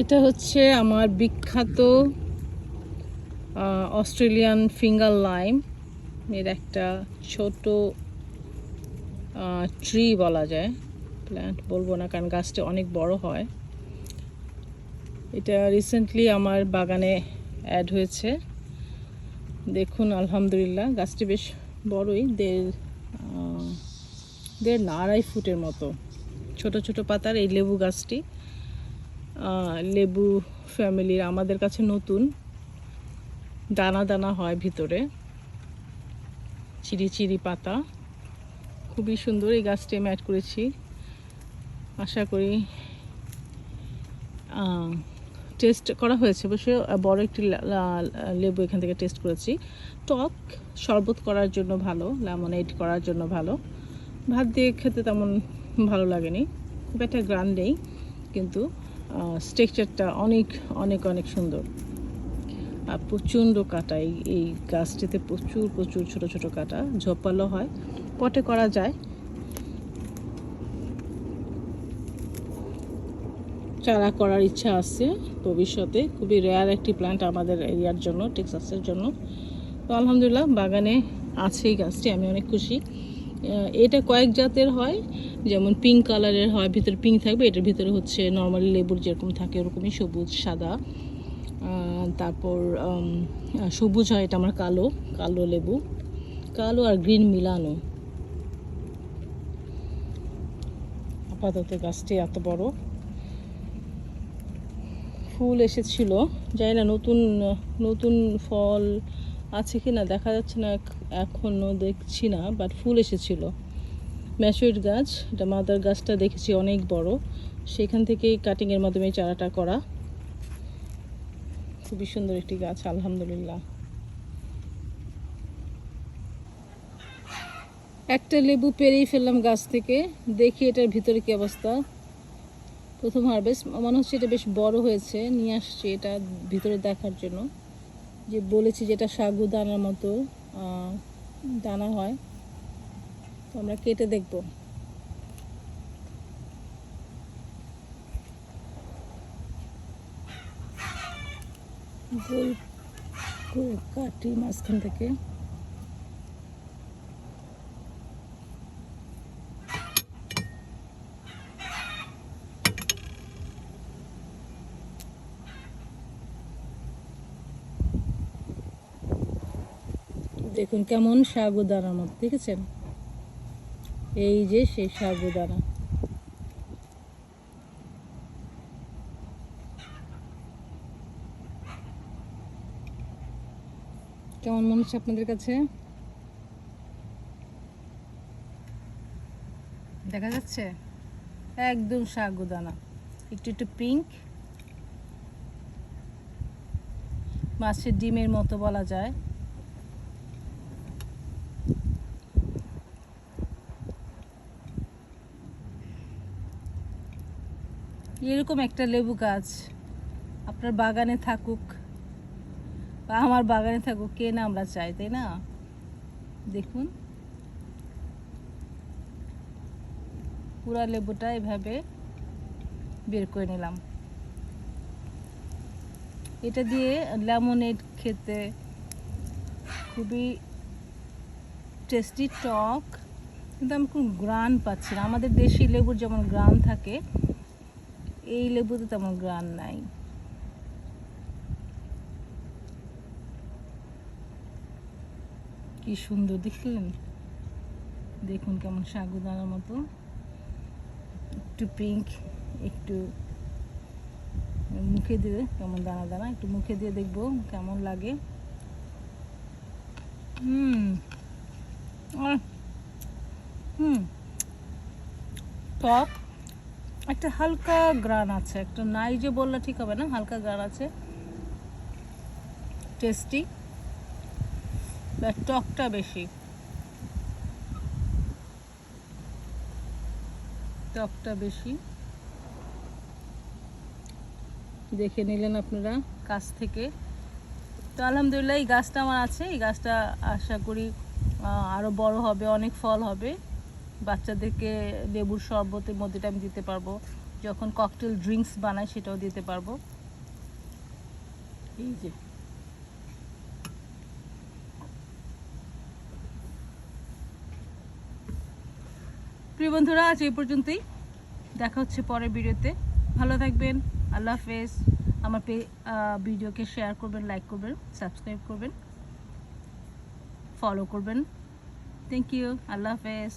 এটা হচ্ছে আমার বিখ্যাত অস্ট্রেলিয়ান ফিঙ্গার লাইম। এর একটা ছোট ট্রি বলা যায়। প্ল্যান্ট বলব না, কারণ গাছটা অনেক বড় হয়। এটা রিসেন্টলি আমার বাগানে অ্যাড হয়েছে। দেখুন, আলহামদুলিল্লাহ, গাছটি বেশ বড়ই, দেড় দেড় না আড়াই ফুটের মতো। ছোট ছোট পাতার এই লেবু গাছটি। লেবু ফ্যামিলির আমাদের কাছে নতুন। দানা দানা হয় ভিতরে। চিরি চিরি পাতা। খুবই সুন্দর এই গাছটি আমি অ্যাড করেছি। আশা করি টেস্ট করা হয়েছে। অবশ্য বড় একটি লেবু এখান থেকে টেস্ট করেছি। টক শরবত করার জন্য ভালো লেমনেড করার জন্য ভালো। ভাত দিয়ে খেতে তেমন ভালো লাগেনি। খুব একটা গ্রান নেই, কিন্তু স্ট্রাকচারটা অনেক অনেক অনেক সুন্দর। আর প্রচণ্ড কাটা, এই এই গাছটিতে প্রচুর প্রচুর ছোট ছোট কাটা, ঝোপালো হয়। পটে করা যায়। চারা করার ইচ্ছা আছে ভবিষ্যতে। খুবই রেয়ার একটি প্ল্যান্ট আমাদের এরিয়ার জন্য টেক্সাসের জন্য। তো আলহামদুলিল্লাহ, বাগানে আছে এই গাছটি, আমি অনেক খুশি। এটা কয়েক জাতের হয়, যেমন পিঙ্ক কালারের হয়, ভিতরে পিঙ্ক থাকবে, এটার ভিতরে হচ্ছে নর্মালি লেবুর যেরকম থাকে ওরকমই সবুজ, সাদা। তারপর সবুজ হয়, এটা আমার কালো কালো লেবু, কালো আর গ্রিন মিলানো। আপাতত গাছটি এত বড়। ফুল এসেছিল, জানি না নতুন নতুন ফল আছে কি না, দেখা যাচ্ছে না এখনও দেখছি না বাট ফুল এসেছিল। ম্যাচুইড গাছ, এটা মাদার গাছটা দেখেছি, অনেক বড়। সেখান থেকেই কাটিংয়ের মাধ্যমে চারাটা করা। খুবই সুন্দর একটি গাছ, আলহামদুলিল্লাহ। একটা লেবু পেরেই ফেললাম গাছ থেকে, দেখি এটার ভিতরে কি অবস্থা। প্রথম হারভেস্ট মনে হচ্ছে এটা বেশ বড় হয়েছে, নিয়ে আসছি এটা ভিতরে দেখার জন্য। যে বলেছি যেটা সাগু দানার মতো দানা হয়, তো আমরা কেটে দেখব। গোল কাটি মাঝখান থেকে। দেখুন কেমন সাগুদানার মতো, দেখেছেন? এই যে সেই সাগুদানা কেমন মনে হচ্ছে আপনাদের কাছে? দেখা যাচ্ছে? একদম সাগুদানা একটু একটু পিঙ্ক। মাছের ডিমের মতো বলা যায়। এরকম একটা লেবু গাছ আপনার বাগানে থাকুক বা আমার বাগানে থাকুক, কে না আমরা চাই, তাই না? দেখুন। পুরা লেবুটা এভাবে বের করে নিলাম। এটা দিয়ে লেমনেড খেতে খুবই টেস্টি টক, কিন্তু আমি কোনো গ্রান পাচ্ছি না। আমাদের দেশি লেবুর যেমন গ্রান থাকে এই লেবুতে তেমন গ্রান নাই। কি সুন্দর, দেখলেন? দেখুন কেমন সাগুদানার মতো। একটু পিঙ্ক একটু মুখে দিয়ে কেমন দানা দানা, একটু মুখে দিয়ে দেখব কেমন লাগে। হুম হুম টক একটা হালকা গ্রান আছে একটা নাই যে বললে ঠিক হবে না হালকা গ্রান আছে। টেস্টি টকটা বেশি। টকটা বেশি। দেখে নিলেন আপনারা কাছ থেকে। তো আলহামদুলিল্লাহ এই গাছটা আমার আছে এই গাছটা আশা করি আহ, আরও বড় হবে অনেক ফল হবে। বাচ্চাদেরকে লেবুর শরবতের মধ্যেটা আমি দিতে পারব। যখন ককটেল ড্রিঙ্কস বানাই, সেটাও দিতে পারব। এই যে। প্রিয় বন্ধুরা, আজ এই পর্যন্তই। দেখা হচ্ছে পরের ভিডিওতে। ভালো থাকবেন। আল্লাহ হাফেজ। আমার পে ভিডিওকে শেয়ার করবেন লাইক করবেন সাবস্ক্রাইব করবেন ফলো করবেন। থ্যাংক ইউ আল্লাহ হাফেজ।